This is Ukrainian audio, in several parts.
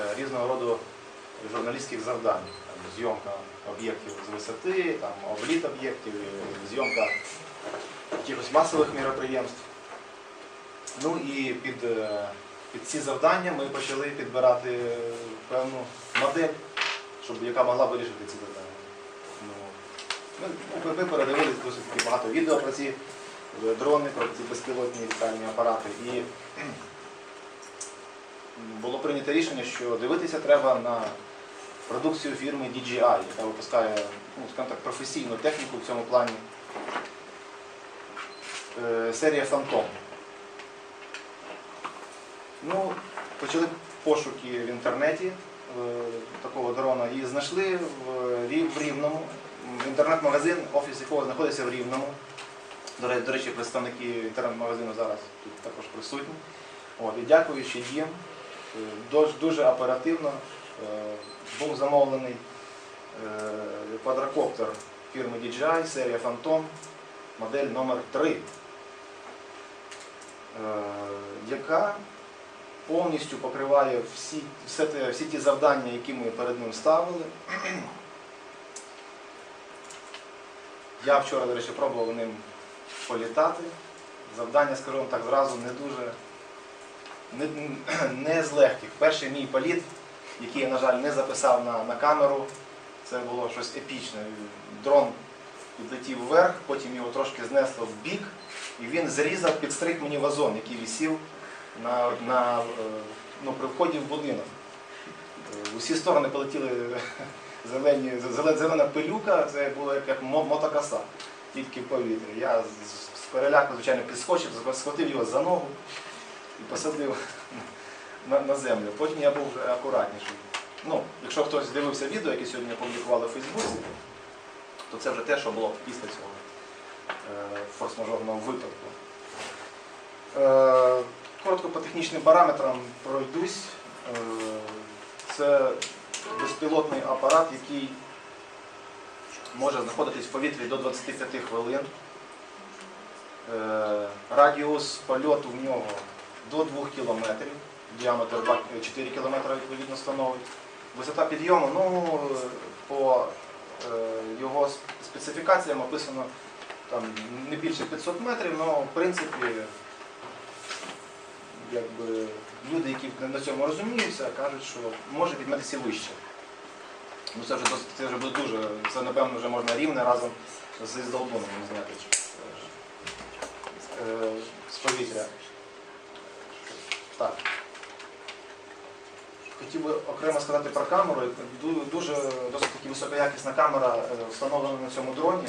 е, різного роду журналістських завдань. Там, зйомка об'єктів з висоти, там, обліт об'єктів, е, зйомка якихось масових міроприємств. Ну і під, е, під ці завдання ми почали підбирати певну модель, щоб, яка могла вирішити ці завдання. Ну, ми, ми, передивились досить багато відео про ці дрони, про ці безпілотні літальні апарати. І було прийнято рішення, що дивитися треба на продукцію фірми DJI, яка випускає ну, так, професійну техніку в цьому плані. Е, Серія Phantom. Ну, почали пошуки в інтернеті е, такого дрона і знайшли в, в Рівному. Інтернет-магазин, офіс якого знаходиться в Рівному. До речі, представники інтернет-магазину зараз тут також присутні. От, і дякуючи їм, дуже, дуже оперативно е, був замовлений е, квадрокоптер фірми DJI, серія Phantom, модель номер 3 е, яка повністю покриває всі, все те- всі ті завдання, які ми перед ним ставили. Я вчора, до речі, пробував ним політати. Завдання, скажу вам так, зразу не дуже не, не з легких. Перший мій політ, який я, на жаль, не записав на, на камеру, це було щось епічне. Дрон підлетів вверх, потім його трошки знесло в бік, і він зрізав, підстриг мені вазон, який висів на, на, е, ну, при вході в будинок. Е, усі сторони полетіли зелені, зелена пилюка, це було як, як мо- мотокоса, тільки в повітрі. Я з переляку, звичайно, підскочив, схватив його за ногу і посадив на, на землю. Потім я був вже акуратніший. Ну, якщо хтось дивився відео, яке сьогодні опублікували у Фейсбуці, то це вже те, що було після цього е, форс-мажорного випадку. Е, коротко по технічним параметрам пройдусь. Е, це безпілотний апарат, який може знаходитись в повітрі до 25 хвилин. Е, радіус польоту в нього до 2 кілометрів, діаметр 4 кілометри відповідно становить. Висота підйому, ну, по е, його специфікаціям описано там, не більше 500 метрів, але в принципі якби, люди, які на цьому розуміються, кажуть, що може піднятися вище. Ну це вже досить, це вже буде дуже, це напевно вже можна рівне разом з Іздолбуном зняти е, з повітря. Так. Хотів би окремо сказати про камеру. Дуже досить таки високоякісна камера е, встановлена на цьому дроні.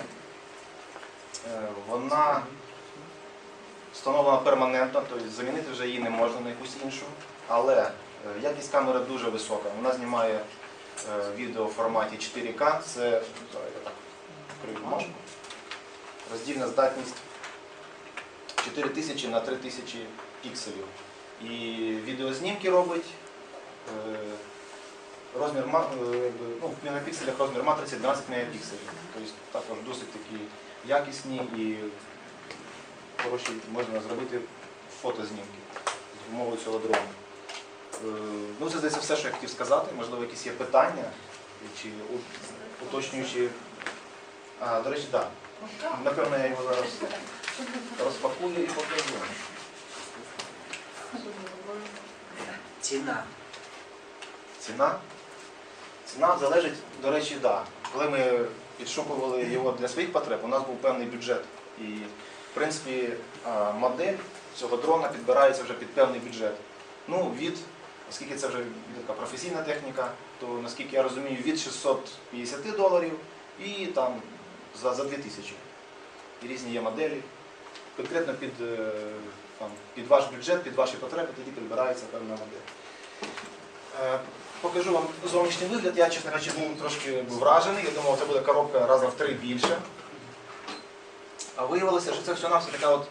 Е, Вона встановлена перманентно, тобто замінити вже її не можна на якусь іншу. Але е, якість камери дуже висока. Вона знімає відео в форматі 4К. Це бумажку. Роздільна здатність 4000 на 3000 пікселів. І відеознімки робить. е, Розмір е, ну, в мегапікселях розмір матриці 12 мегапікселів. Тобто також досить такі якісні і хороші можна зробити фотознімки з допомогою цього дрону. Е, Ну, це здається все, що я хотів сказати. Можливо, якісь є питання чи уточнюючі. А, до речі, так. Напевно, я його зараз розпакую і покажу. Ціна. Ціна? Ціна залежить, до речі. Да. Коли ми підшукували його для своїх потреб, у нас був певний бюджет. І, в принципі, модель цього дрона підбирається вже під певний бюджет. Ну, від, оскільки це вже така професійна техніка, то наскільки я розумію, від 650 доларів і там за, за 2000. І різні є моделі. Конкретно під, е, там, під ваш бюджет, під ваші потреби, тоді підбирається певна модель. Покажу вам зовнішній вигляд. Я, чесно кажучи, був трошки вражений. Я думав, це буде коробка раза в три більше. А виявилося, що це все все така от,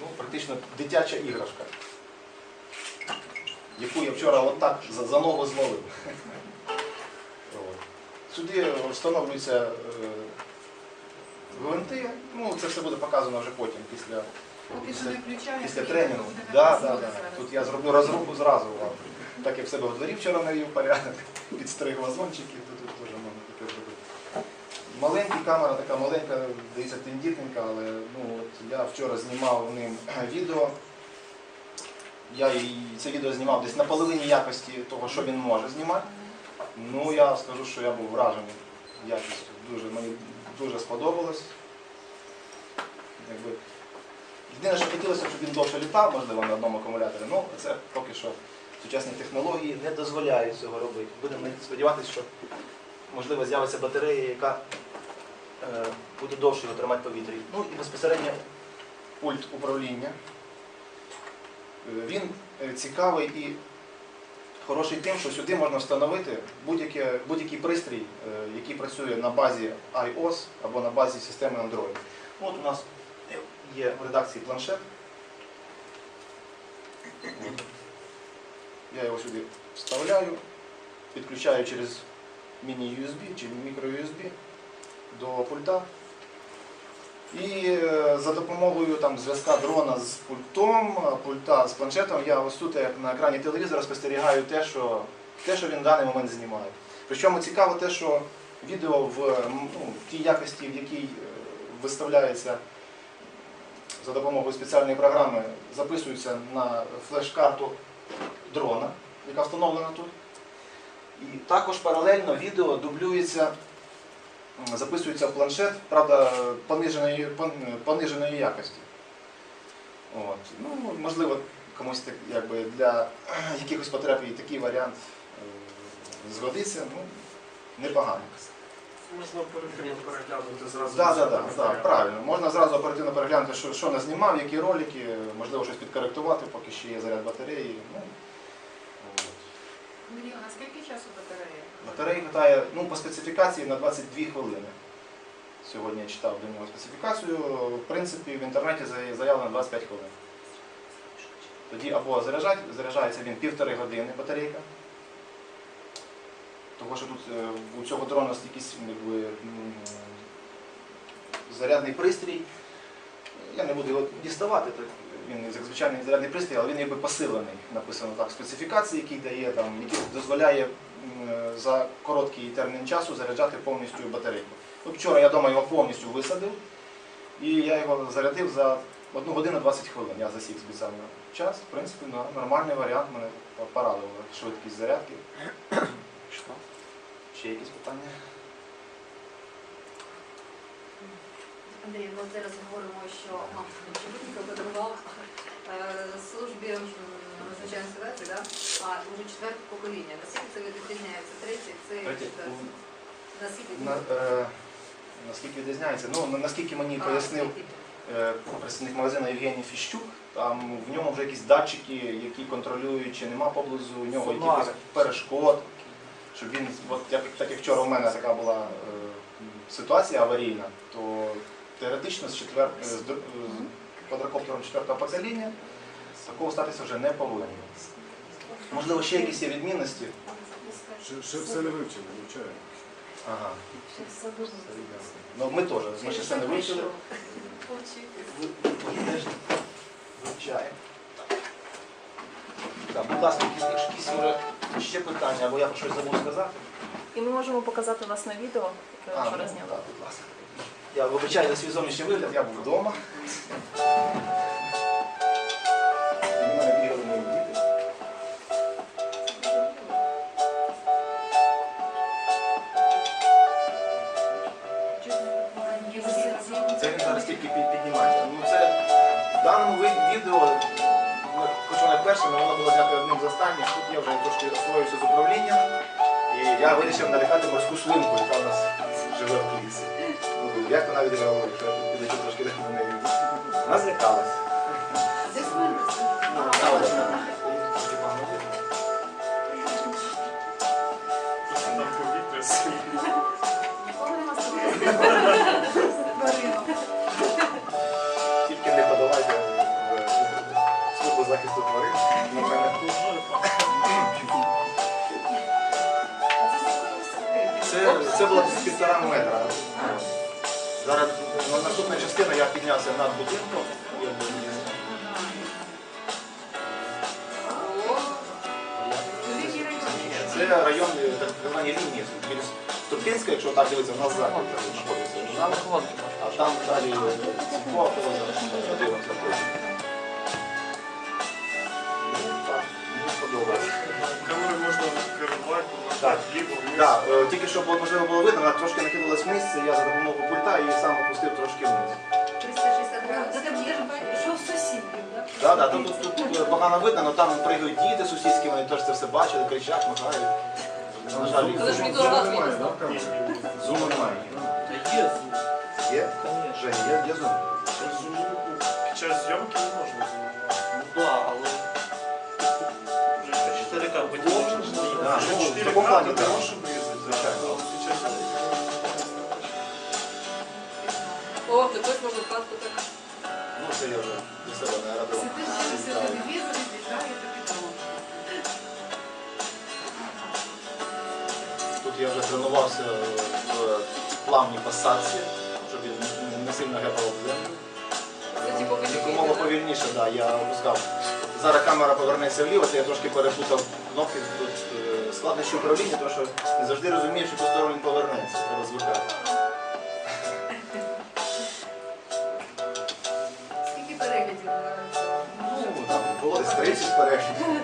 ну, практично дитяча іграшка, яку я вчора отак за, за ногу зловив. Сюди встановлюються е, гвинти. Ну, це все буде показано вже потім, після, після, після тренінгу. Да, да, да. Тут я зроблю розрубу зразу вам. так як в себе в дворі вчора навів порядок, підстриг вазончики, то тут теж можна таке зробити. Маленька камера, така маленька, дивіться, тендітненька, але ну, от я вчора знімав ним відео. Я і це відео знімав десь на половині якості того, що він може знімати. Ну, я скажу, що я був вражений якістю. Дуже, мені дуже сподобалось. Якби, Єдине, що хотілося, щоб він довше літав, можливо, на одному акумуляторі. Ну, це поки що сучасні технології не дозволяють цього робити. Будемо сподіватися, що можливо з'явиться батарея, яка е, буде довше його тримати в повітрі. Ну і безпосередньо пульт управління. Е, Він е, цікавий і хороший тим, що сюди можна встановити будь-який будь пристрій, е, який працює на базі iOS або на базі системи Android. От у нас є в редакції планшет. Я його сюди вставляю, підключаю через міні-USB чи мікро-USB до пульта. І е, за допомогою там, зв'язка дрона з пультом, пульта з планшетом, я ось тут як на екрані телевізора спостерігаю те, що, те, що він в даний момент знімає. Причому цікаво те, що відео в ну, в тій якості, в якій е, виставляється за допомогою спеціальної програми, записується на флеш-карту дрона, яка встановлена тут. І також паралельно відео дублюється, записується в планшет, правда, пониженої, пониженої якості. От. Ну, можливо, комусь так, якби, для якихось потреб і такий варіант е, згодиться, ну, непогано. Можна оперативно переглянути зразу. Так, так, так, матеріал. правильно. Можна зразу оперативно переглянути, що, що назнімав, які ролики, можливо, щось підкоректувати, поки ще є заряд батареї. Ну. Мені, а скільки часу батарея? Батареї хватає ну, по специфікації на 22 хвилини. Сьогодні я читав до нього специфікацію. В принципі, в інтернеті заявлено 25 хвилин. Тоді або заряджать, заряджається він півтори години батарейка. Тому що тут е, у цього дрона якийсь якби, зарядний пристрій. Я не буду його діставати, він як звичайний зарядний пристрій, але він якби посилений, написано так, в специфікації, який дає, там, який дозволяє е, за короткий термін часу заряджати повністю батарейку. От вчора я вдома його повністю висадив, і я його зарядив за 1 годину 20 хвилин. Я засік спеціально час. В принципі, нормальний варіант мене порадував швидкість зарядки. Ще якісь питання? Андрій, ми зараз говоримо, що мам подарував е, службі м, надзвичайної ситуації, да? а вже четверте покоління. Наскільки це відрізняється? Третє, це четверте. Наскільки? На, е, наскільки відрізняється? Ну, наскільки мені А, пояснив е, представник магазину Євгеній Фіщук, там в ньому вже якісь датчики, які контролюють, чи нема поблизу у нього якихось перешкод. Щоб він, от як, так як вчора у мене така була е, ситуація аварійна, то теоретично з, четвер... е, з, з квадрокоптером четвертого покоління такого статися вже не повинно. Можливо, ще якісь є відмінності. Ще, все не вивчено, вивчаємо. Ага. Ну, ми теж, ми ще все не вивчили. Ви ви теж вивчаємо. Так, будь ласка, якісь, якщо якісь може ще питання, або я про щось забув сказати. І ми можемо показати вас на відео, яке ви ну, вчора зняли. так, будь ласка. Я вибачаю за свій зовнішній вигляд, я був вдома. Це він зараз тільки піднімається. Ну, в даному відео, хоч воно перше, але воно було знято одним з останніх. Тут я вже трошки освоївся з управлінням. І я вирішив налякати морську свинку, яка у нас живе в лісі. Як навіть вже що я тут трошки до неї. Вона злякалась. Вона. Тільки не подавайте в службу захисту тварин. Це, це було півтора метра. Зараз ну, наступна частина я піднявся над будинком. Я буду їздити. О, Це район е, так звані лінії. Біля Ступінська, якщо так дивитися, у нас захід там знаходиться. Нам колонки А там далі цього автобуса подивимося потім. Ну, так, мені сподобалось. Камери можна керувати, Так. вліво, вниз. Так, е, тільки щоб можливо було видно, вона трошки накидалась вниз, я за допомогою її сам опустив трошки вниз. 360 градусів. Що в сусідів, так? Так, так, тут, тут, тут погано видно, але там пригають діти сусідські, вони теж це все бачили, кричать, махають. На жаль, Але ж зуму- відео Немає, да, камери? зуму немає. Є Є? Жень, є, є зум? Під час зйомки не можна зумувати. Ну да, але вже 4К поділочно Да, ну, в 4 такому плані, ти так. можеш вирізати, Звичайно. але О, ти хтось може вкладку так. Ну, це я вже для себе не радив. Сидиш дивишся телевізор і з'їжджає тобі дрон. Тут я вже тренувався в плавній посадці, щоб він не- сильно гепав в землю. Типу Якомога повільніше, да, я опускав. Зараз камера повернеться вліво, це я трошки перепутав кнопки. Тут е, складнощі управління, тому що не завжди розумієш, в яку сторону він повернеться. Треба звикати. 30 перегляд. Е,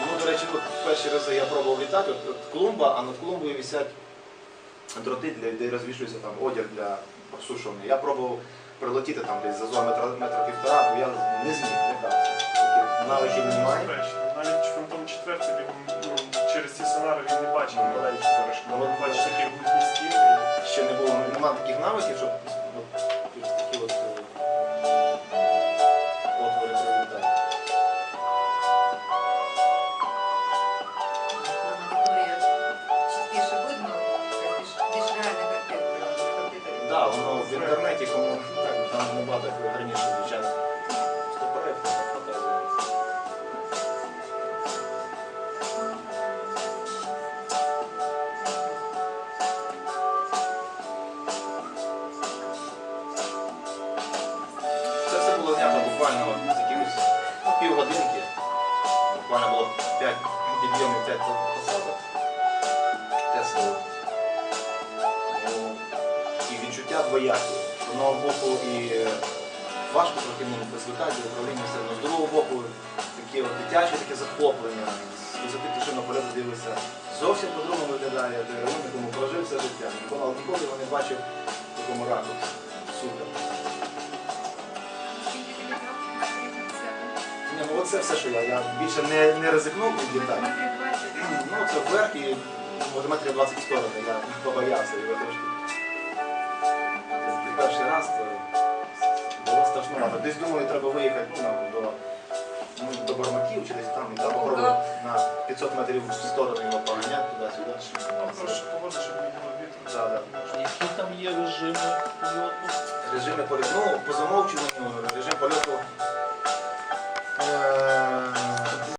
ну, перші рази я пробував літати, от, от клумба, а над клумбою висять дроти, для, де розвішується там одяг для обсушування. Я пробував прилетіти там десь за зону метра, метра півтора, бо я не зміг, не вдався. Таких немає. Навіть Фантом четвертий він ну, через ці сонари він не бачив маленькі перешкоди. Він бачить такі глухі стіни. Ще не було, немає таких навиків, щоб mother for bringing З одного боку і е, важко трохи ну, звикати до управління все одно. З другого боку таке от дитяче таке захоплення. Висоти пташиного польоту дивишся. Зовсім по-другому виглядає район, якому прожив все життя. Ніколи, ніколи його не бачив в такому ракурсі. Супер. На? Ні, ну оце все, що я. Я більше не, не ризикнув від 20. Ну, це вверх і метрів 20 в сторони. Я побоявся його трошки. Перший раз то було страшновато. Десь думаю, треба виїхати ну, до, ну, до Бармаків чи десь там і там попробувати на 500 метрів в сторону його поганяти туди-сюди. Хороша погода, щоб не було вітру. Да, да. Які там є режими польоту? Режими польоту. Ну, по замовчуванню режим польоту